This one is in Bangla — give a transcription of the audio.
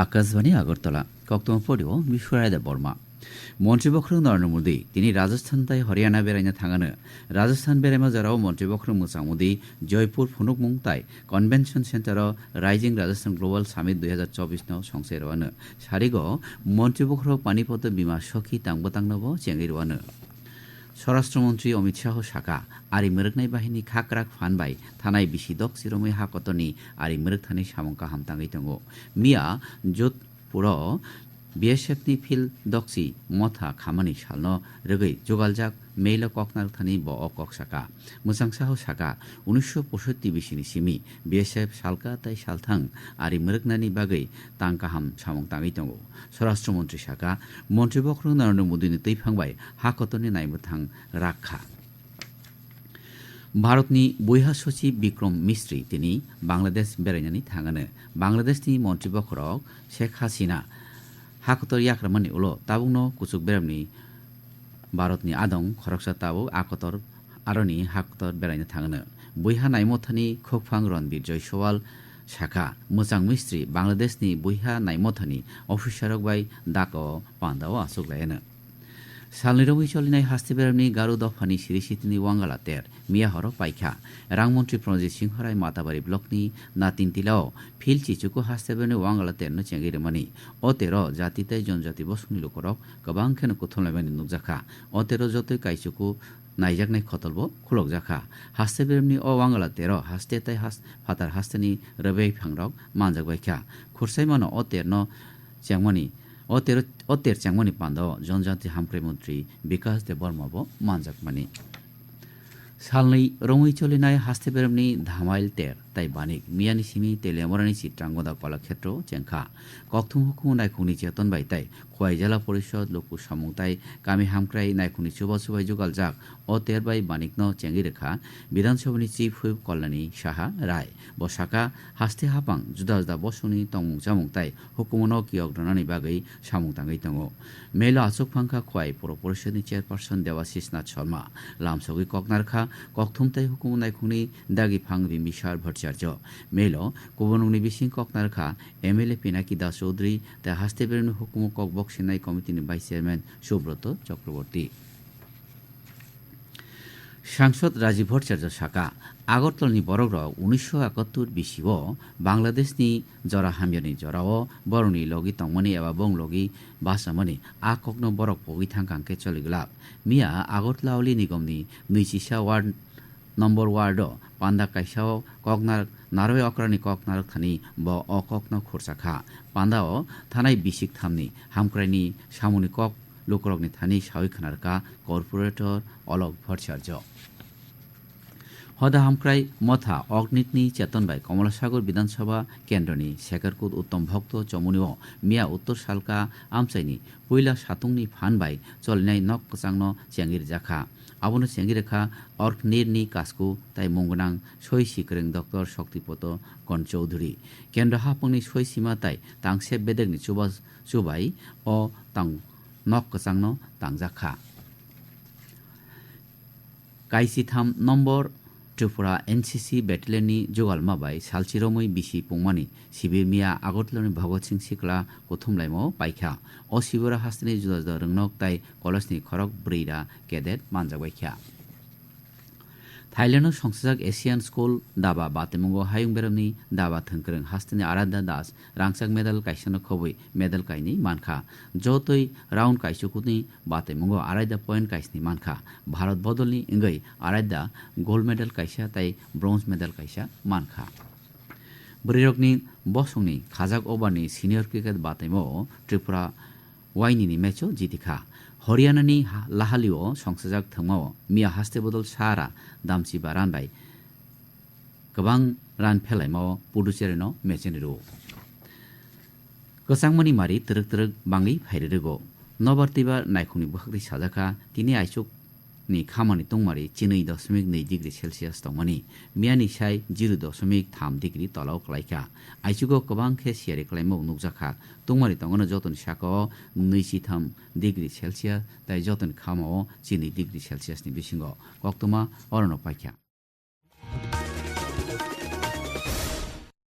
আকাশবাণী, আগরতলা। কক্তম পড়িও মিশুরায়দা বর্মা। মন্ত্রী বক্র নরেন্দ্র মোদী, তিনি রাজস্থান তাই হরিয়ানা বেড়াইনা থাঙানো। রাজস্থান বেড়াইমা যারাও মন্ত্রী বক্র মোচাং মোদী, জয়পুর ফনুক মুং তাই convention centre rising Rajasthan global summit দুই হাজার চব্বিশ ন সংসে রওয়ানো সারিগ মন্ত্রী বক্র পানিপথ বিমা সখী তাংবতাং নব চেঙ্গি রওয়ানো স্বরাষ্ট্রমন্ত্রী অমিত শাহ শাখা, আরি মেরকনাই বাহিনী খাকরাক ফানবাই, থানায় বিশি দক সিরমই হাকতনি, আরি মেরক থানি সামঙ্কা হামতাঙ্গই দङ মিয়া 비에셰프니 덕시 মথা 가만히 সালন 르그이 조갈작 মেইল ককনার ককনারথানি ব অ কক সাকা শাখা মুসাংসাহ সাকা উনিশশো পঁয়ষট্টি বিশিনী সিমি বিএসএফ সালকা তাই শালথাং আরি মৃগনানি বাগৈ তাংকাহাম সামং তাঙ্গই তঙ্গ স্বরাষ্ট্রমন্ত্রী সাকা মন্ত্রী বক্র নরেন্দ্র মোদীনি তৈফাংবাই হাকতনি নাইমথাং রাখা ভারতনি বৈহা সচিব বিক্রম মিস্ত্রি তিনি বাংলাদেশ বেড়াইনানি থাঙানো বাংলাদেশনি মন্ত্রী বক্রক শেখ হাসিনা हासिना हाकतर याख्रामानि उल ताबुंनो कुचुक बेरामनि भारतनि आदं खरकसा ताबु आकतर आरनि हाकतर बेरायनो थाङानो बयहा नायमथानि खोकफां रणबीर जयसवाल শাখা मोजां मिस्त्रि बांलादेशनि बयहा नायमथानि अफिसारक बाय दाक पान्दाव 살리로위 চলিনাই হাস্তে বেরামনি গারু দফানি সিরি সিতিনি ওয়াঙ্গালা তের। মিয়া হর পাইখা। রাংমন্ত্রী প্রণজিৎ সিংহরাই মাতাবাড়ি ব্লকনি। নাতিন তিলাও ফিল চিচুকু হাস্তে বেড়ানি ওয়াঙ্গালা তের নো চেঙ্গিরে মানি। অ তের জাতিতাই জনজাতি বসুনি লোকরক গবাং খেন কোথল নুকজাখা অ তের যতই কাইচুকু নাইজাকনাই খতলব খুলক জাখা। হাস্তে বেরমনি অ ওয়াঙ্গালা তের হাস্তে তাই হাস ফাতার হাস্তেনি রবে ফাংরক মানজাক বাইখা। খুরসাইমানো অ তের ন 어때로 어때 장원이 반도 전자티 함프레몬트리 비카스 데 버마보 만작마니 살리 롱이 촐리나이 하스테베르니 다마일 테르 তাইবানিক মিয়ানিসিমি তেলিয়ামরানি চিত্রাঙ্গদা কলাক্ষেত্র, চেংখা। কথুমহকু নাইখুনি চেতন বাই তাই। খোয়াই জেলা পরিষদ, লোকু সামুংতাই কামি হামক্রাই নাইখুনি চুবা সুবাই যুগাল যাক। ও তেরবাই বানিক ন চেঙ্গি রেখা। বিধানসভানি চিফ হুইপ কল্যাণী সাহা রায়। বসাকা, হাস্তে হাপাং জুদা জুদা বসুনি, তমুং চামুং তাই। হুকুমন কি অগ্রণানি বাগৈ সামুং তাঙ্গি। তঙ মেলো আচক ফাঙ্কা খোয়াই পৌর পরিষদ চেয়ারপারসন দেবাশিস নাথ শর্মা। লামসগি ককনারখা কথুমতাই হুকুম নাইখুনি দাগি ফাং বিম্বিসার ভট্ট આચાર્ય મેલો કોવન નિબિસિંહ કોકનારખા এমএলএ পিনাকি দাস চৌধুরী তা হাসতে পেরেন হুকুম কক সেনাই কমিটির ভাইস চেয়ারম্যান সুব্রত চক্রবর্তী সাংসদ রাজীব ভট্টাচার্য শাখা আগরতলনি বরগ্র উনিশশো একাত্তর বিশিব বাংলাদেশ নি জরা হামিয়নি জরাও বরণি লগি তংমনি এবার বং লগি বাসামনি আ কগ্ন বরক পগি থাঙ্কাঙ্কে চলিগুলাপ মিয়া আগরতলাওলি নিগমনি মিচিসা ওয়ার্ড নম্বর ওয়ার্ড, পান্ডা কাইছাও ককনার নারয় অক্রানি কক নারক থানি ব অককন পান্ডা ও থানায় বিশিক থামনি, হামক্রাইনি, সামনি কক, লোকরগনি থানি কা কর্পোরেটর অলক ভট্টাচার্য। হদা হামক্রাই, মথা, অগ্নিতনি, চেতনবাই, কমলাসাগর বিধানসভা কেন্দ্রনি শেখরকুদ উত্তম ভক্ত চমুনি ও মিয়া উত্তর সালকা আমচাইনি, পৈলা সাতুংনি, ফানবাই, চলনাই নক কচাংন চ্যাঙ্গির জাখা। 아버노 নির নি কাসকু, তাই মঙ্গনাং সই সিকরেং ডক্টর শক্তিপত কন চৌধুরী কেন্দ্র হাপংনি সই সীমা তাই তাং সেব বেদেগনি নি চুবাই ও তাং নক কচাংন তাংজাখা কাইসি থাম নম্বর ᱴᱨᱤᱯᱩᱨᱟ NCC ᱵᱮᱴᱞᱮᱱᱤ ᱡᱚᱜᱟᱞ ᱢᱟᱵᱟᱭ ᱥᱟᱞᱪᱤᱨᱚᱢᱚᱭ ᱵᱤᱥᱤ ᱯᱚᱝᱢᱟᱱᱤ ᱥᱤᱵᱤᱨ ᱢᱤᱭᱟ ᱟᱜᱚᱛᱞᱚᱱᱤ ᱵᱷᱚᱜᱚᱛ ᱥᱤᱝ ᱥᱤᱠᱞᱟ ᱠᱚᱛᱷᱚᱢ ᱞᱟᱭᱢᱚ ᱯᱟᱭᱠᱷᱟ ᱚ ᱥᱤᱵᱚᱨᱟ ᱦᱟᱥᱛᱤᱱᱤ ᱡᱩᱫᱟ ᱨᱚᱝᱱᱚᱠ ᱛᱟᱭ ᱠᱚᱞᱚᱥᱱᱤ ᱠᱷᱚᱨᱚᱠ ᱵᱨᱤᱨᱟ ᱠᱮᱫᱮᱛ ᱢᱟᱱᱡᱟᱵᱟᱭ ᱠᱷᱟ थाइल्यान्ड संसजाक एसियान स्कुल दाबा बातेमुंगो हायुं बेरामनि दाबा थंख्रों हास्तिनि आराध्या दास रांसाक मेडल काइसानो खबै मेडल काइनि मानखा जतै राउन्ड काइसुकुनि बातेमुंगो आराध्या पॉइंट काइसनि मानखा भारत बदलनि इंगै आराध्या गोल्ड मेडल काइसा ताइ ब्रन्ज मेडल काइसा मानखा ब्रैरकनि बसंनि खाजाक ओभारनि सिनियर क्रिकेट बातेमो त्रिपुरा वाइनिनि मेचो जितिखा হরিয়ানানি লাহালিও সংসাজাক থংও মিয়া হাস্তে বদল সারা দামচিবা রানবাই গোবাং রান ফেলাইমাও পুডুচেরিনো মেচেনেরো গসাংমনি মারি তরক তরক বাঙি ফাইরে রেগো নবর্তিবার নাইখুনি বহাগ্রি সাজাকা তিনি আইসুক तिनि आइसुक नि खामानि तंमारि चिनै दशमिक नै डिग्री सेल्सियास तंमानि मियानि साइ जिरो दशमिक थाम डिग्री तलाव क्लाइका आइसुगो गोबां खे सियारि क्लाइमौ नुकजाखा तंमारि तंगनो जतन साकाओ नैजिथाम डिग्री सेल्सियास ताइ जतन खामाओ चिनै डिग्री सेल्सियासनि बिसिङाव कक्तमा अरन पाइखा